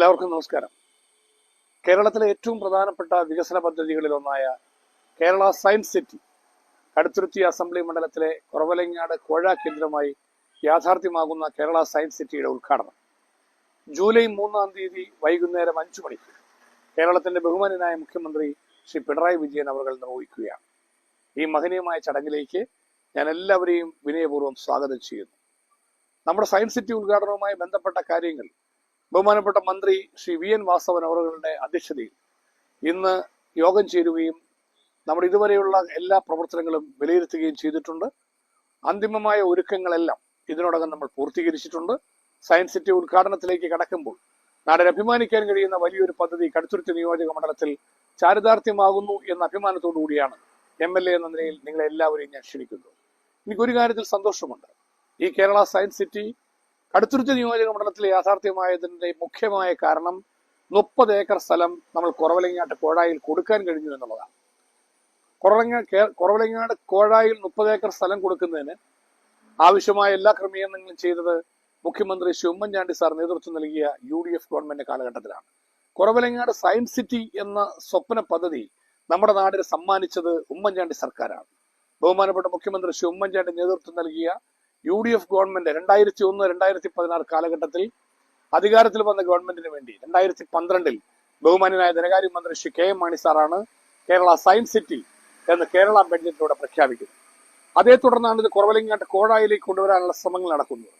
എല്ലാവർക്കും നമസ്കാരം. കേരളത്തിലെ ഏറ്റവും പ്രധാനപ്പെട്ട വികസന പദ്ധതികളിൽ ഒന്നായ Kerala science city Kaduthuruthy assembly മണ്ഡലത്തിലെ കുറവലങ്ങാട് കോഴ കേന്ദ്രമായി യാഥാർത്ഥ്യമാകുന്ന കേരള സയൻസ് സിറ്റിയുടെ ഉദ്ഘാടനം. ജൂലൈ മൂന്നാം തീയതി വൈകുന്നേരം അഞ്ചു മണിക്ക് കേരളത്തിന്റെ ബഹുമാനായ മുഖ്യമന്ത്രി ശ്രീ പിണറായി വിജയൻ അവർ നിർവഹിക്കുകയാണ്. ഈ മഹനീയമായ ചടങ്ങിലേക്ക് ഞാൻ എല്ലാവരെയും വിനയപൂർവം സ്വാഗതം ചെയ്യുന്നു. നമ്മുടെ സയൻസ് സിറ്റി ഉദ്ഘാടനവുമായി ബന്ധപ്പെട്ട കാര്യങ്ങൾ ബഹുമാനപ്പെട്ട മന്ത്രി ശ്രീ വി എൻ വാസവൻ അവരുടെ അധ്യക്ഷതയിൽ ഇന്ന് യോഗം ചേരുകയും നമ്മുടെ ഇതുവരെയുള്ള എല്ലാ പ്രവർത്തനങ്ങളും വിലയിരുത്തുകയും ചെയ്തിട്ടുണ്ട്. അന്തിമമായ ഒരുക്കങ്ങളെല്ലാം ഇതിനോടകം നമ്മൾ പൂർത്തീകരിച്ചിട്ടുണ്ട്. സയൻസ് സിറ്റി ഉദ്ഘാടനത്തിലേക്ക് കടക്കുമ്പോൾ നാടിന് അഭിമാനിക്കാൻ കഴിയുന്ന വലിയൊരു പദ്ധതി കടുത്തുരുത്തി നിയോജക മണ്ഡലത്തിൽ ചാരിതാർത്ഥ്യമാകുന്നു എന്ന അഭിമാനത്തോടു കൂടിയാണ് എം എൽ എ എന്ന നിലയിൽ നിങ്ങളെ എല്ലാവരെയും ഞാൻ ക്ഷണിക്കുന്നത് എനിക്കൊരു കാര്യത്തിൽ സന്തോഷമുണ്ട്. ഈ കേരള സയൻസ് സിറ്റി കടുത്തുരുത്തി നിയോജക മണ്ഡലത്തിൽ യാഥാർത്ഥ്യമായതിന്റെ മുഖ്യമായ കാരണം മുപ്പത് ഏക്കർ സ്ഥലം നമ്മൾ കുറവലങ്ങാട്ട് കോഴായിൽ കൊടുക്കാൻ കഴിഞ്ഞു എന്നുള്ളതാണ്. കുറവലങ്ങ കുറവലങ്ങാട് കോഴായിൽ മുപ്പത് ഏക്കർ സ്ഥലം കൊടുക്കുന്നതിന് ആവശ്യമായ എല്ലാ ക്രമീകരണങ്ങളും ചെയ്തത് മുഖ്യമന്ത്രി ശ്രീ ഉമ്മൻചാണ്ടി സാർ നേതൃത്വം നൽകിയ യു ഡി എഫ് ഗവൺമെന്റ് കാലഘട്ടത്തിലാണ്. കുറവലങ്ങാട് സയൻസ് സിറ്റി എന്ന സ്വപ്ന പദ്ധതി നമ്മുടെ നാടിന് സമ്മാനിച്ചത് ഉമ്മൻചാണ്ടി സർക്കാരാണ്. ബഹുമാനപ്പെട്ട മുഖ്യമന്ത്രി ശ്രീ ഉമ്മൻചാണ്ടി നേതൃത്വം നൽകിയ യു ഡി എഫ് ഗവൺമെന്റ് രണ്ടായിരത്തി ഒന്ന് രണ്ടായിരത്തി പതിനാറ് കാലഘട്ടത്തിൽ അധികാരത്തിൽ വന്ന ഗവൺമെന്റിന് വേണ്ടി രണ്ടായിരത്തി പന്ത്രണ്ടിൽ ബഹുമാന്യനായ ധനകാര്യമന്ത്രി ശ്രീ കെ എം മാണി സാറാണ് കേരള സയൻസ് സിറ്റി എന്ന് കേരള ബഡ്ജറ്റിലൂടെ പ്രഖ്യാപിക്കുന്നത്. അതേ തുടർന്നാണ് ഇത് കുറവലിങ്ങാട്ട് കോഴായിലേക്ക് കൊണ്ടുവരാനുള്ള ശ്രമങ്ങൾ നടക്കുന്നത്.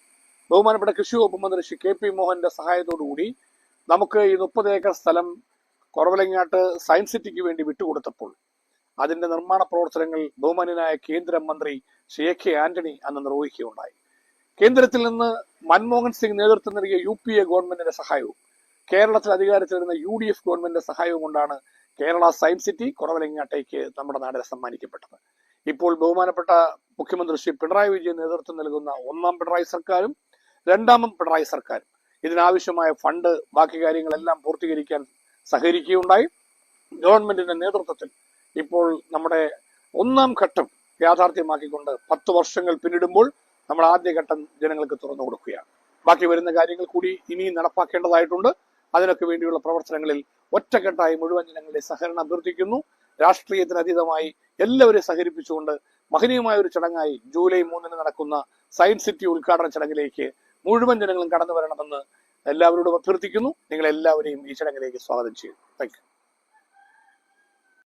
ബഹുമാനപ്പെട്ട കൃഷി വകുപ്പ് മന്ത്രി ശ്രീ കെ പി മോഹന്റെ സഹായത്തോടുകൂടി നമുക്ക് ഈ മുപ്പത് ഏക്കർ സ്ഥലം കുറവലങ്ങാട്ട് സയൻസ് സിറ്റിക്ക് വേണ്ടി വിട്ടുകൊടുത്തപ്പോൾ അതിന്റെ നിർമ്മാണ പ്രവർത്തനങ്ങൾ ബഹുമാന്യനായ കേന്ദ്രമന്ത്രി ശ്രീ എ കെ ആന്റണി അന്ന് നിർവഹിക്കുകയുണ്ടായി. കേന്ദ്രത്തിൽ നിന്ന് മൻമോഹൻ സിംഗ് നേതൃത്വം നൽകിയ യു പി എ ഗവൺമെന്റിന്റെ സഹായവും കേരളത്തിൽ അധികാരത്തിൽ വരുന്ന യു ഡി എഫ് ഗവൺമെന്റിന്റെ സഹായവും കൊണ്ടാണ് കേരള സയൻസ് സിറ്റി കുറവലിങ്ങാട്ടേക്ക് നമ്മുടെ നാടിനെ സമ്മാനിക്കപ്പെട്ടത്. ഇപ്പോൾ ബഹുമാനപ്പെട്ട മുഖ്യമന്ത്രി ശ്രീ പിണറായി വിജയൻ നേതൃത്വം നൽകുന്ന ഒന്നാം പിണറായി സർക്കാരും രണ്ടാമം പിണറായി സർക്കാരും. ഇതിനാവശ്യമായ ഫണ്ട് ബാക്കി കാര്യങ്ങളെല്ലാം പൂർത്തീകരിക്കാൻ സഹകരിക്കുകയുണ്ടായി. ഗവൺമെന്റിന്റെ നേതൃത്വത്തിൽ ഒന്നാം ഘട്ടം യാഥാർത്ഥ്യമാക്കിക്കൊണ്ട് പത്ത് വർഷങ്ങൾ പിന്നിടുമ്പോൾ നമ്മൾ ആദ്യഘട്ടം ജനങ്ങൾക്ക് തുറന്നു കൊടുക്കുകയാണ്. ബാക്കി വരുന്ന കാര്യങ്ങൾ കൂടി ഇനിയും നടപ്പാക്കേണ്ടതായിട്ടുണ്ട്. അതിനൊക്കെ വേണ്ടിയുള്ള പ്രവർത്തനങ്ങളിൽ ഒറ്റക്കെട്ടായി മുഴുവൻ ജനങ്ങളുടെ സഹകരണം അഭ്യർത്ഥിക്കുന്നു. രാഷ്ട്രീയത്തിന് അതീതമായി എല്ലാവരെയും സഹകരിപ്പിച്ചുകൊണ്ട് മഹനീയമായ ഒരു ചടങ്ങായി ജൂലൈ മൂന്നിന് നടക്കുന്ന സയൻസ് സിറ്റി ഉദ്ഘാടന ചടങ്ങിലേക്ക് മുഴുവൻ ജനങ്ങളും കടന്നു വരണമെന്ന് എല്ലാവരോടും അഭ്യർത്ഥിക്കുന്നു. നിങ്ങളെല്ലാവരെയും ഈ ചടങ്ങിലേക്ക് സ്വാഗതം ചെയ്യുന്നു. താങ്ക്